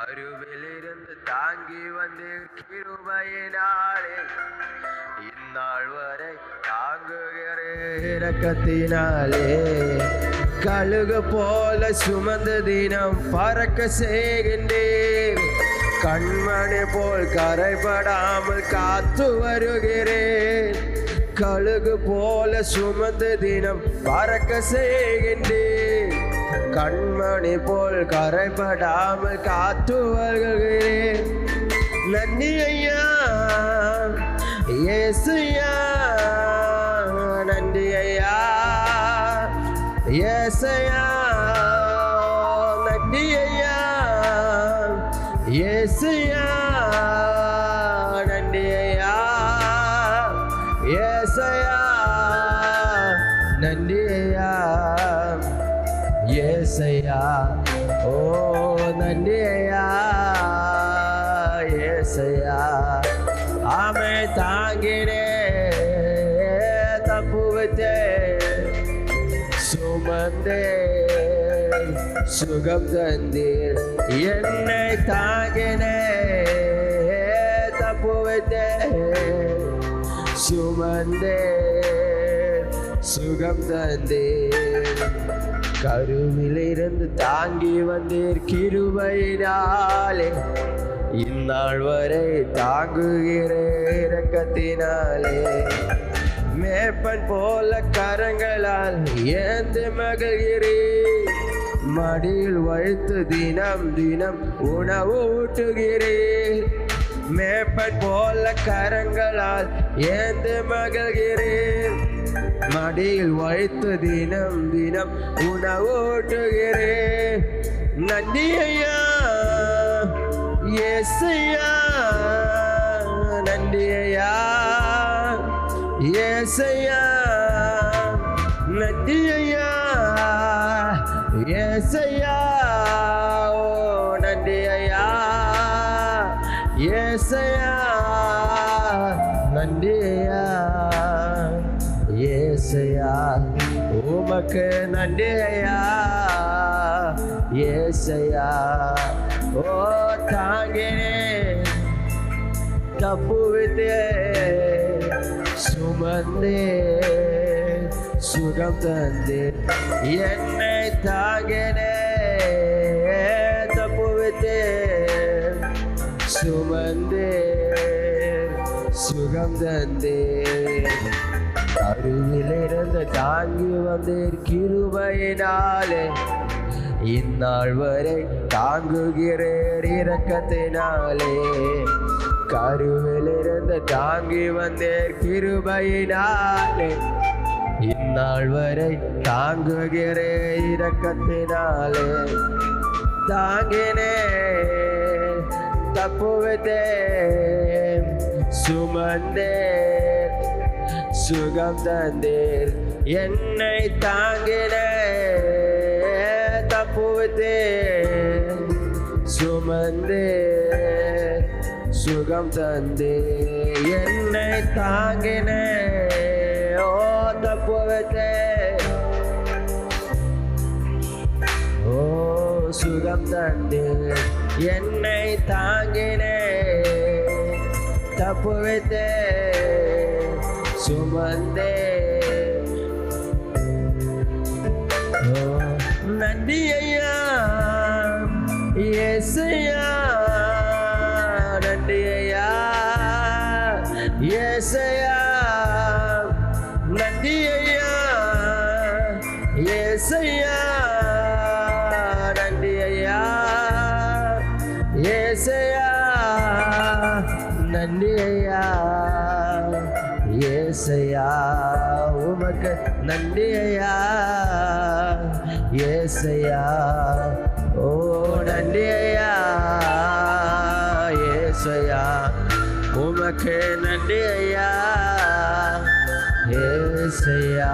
அருவிலிருந்து தாங்கி வந்து கிருபையினாலே இந்நாள் வரை தாங்குகிற இரக்கத்தினாலே கழுகு போல சுமந்த தினம் பறக்க செய்கின்றேன் கண்மணி போல் கரைபடாமல் காத்து வருகிறேன் கழுகு போல சுமந்த தினம் பறக்க செய்கின்றேன் கண்மணி போல் கரைபடாமல் காத்து வருகிறேன் நன்றி ஐயா ஏசையா நன்றி ஐயா ஏசையா நன்றி ஐயா ஏசையா நன்றி ஐயா ஏசையா நன்றி ஐயா ஏசையா ஓ நன்றி ஏசையா. ஆமை தாங்கினே தப்பு சுமந்தே சுகம் தந்தீர். என்னை தாங்கினே தப்புவத்தே சுமந்தே சுகம் தந்தீர். கருவிலிருந்து தாங்கி வந்தீர் கிருபையினாலே. இந்நாள் வரை தாங்குகிற இறக்கத்தினாலே மேப்பன் போல கரங்களால் ஏந்து மகிழ்கிறேன் மடியில் வைத்து தினம் தினம் உணவு ஊட்டுகிறேன் மேப்பன் போல கரங்களால் ஏந்து மகிழ்கிறேன் மடியில் வைத்து தினம் தினம் உணவோட்டுகிறேன் நன்றி ஐயா ஏசையா நன்றி ஐயா ஏசையா நன்றி ஐயா ஏசையா ஓ நன்றி ஐயா ஏசையா நன்றி ஏசையா உமக்கு நன்றியா ஏசையா. ஓ தாங்கினே தப்பு வித்தே சுமந்தே சுகம் தந்தே. என்னை தாங்கினே தப்பு வித்தே சுமந்தே சுகம் தந்தே. அருகிலிருந்து தாங்கி வந்தீர் கிருபையினாலே. இந்நாள் வரை தாங்குகிறேர் இரக்கத்தினாலே. கருவிலிருந்து தாங்கி வந்தேர் கிருபையினாலே. இந்நாள் வரை தாங்குகிறே இரக்கத்தினாலே. தாங்கினே தப்புவதே சுமந்தே சுகம் தந்தீர் என்னை தாங்கின தப்புவித்தே. சுமந்தே சுகம் தந்தே என்னை தாங்கின ஓ தப்புவித்தே. ஓ சுகம் தந்தே என்னை தாங்கினே தப்புவித்தே. சுமந்தே ஓ நன்றி ஐயா ஏசையா நன்றி ஐயா ஏசையா நன்றி ஐயா ஏசையா நன்றி ஐயா ஏசையா நன்றி ஐயா ஏசையா உமக்கு நன்றி ஐயா ஏசையா ஓ நன்றி ஐயா ஏசையா உமக்கு நன்றி ஐயா ஏசையா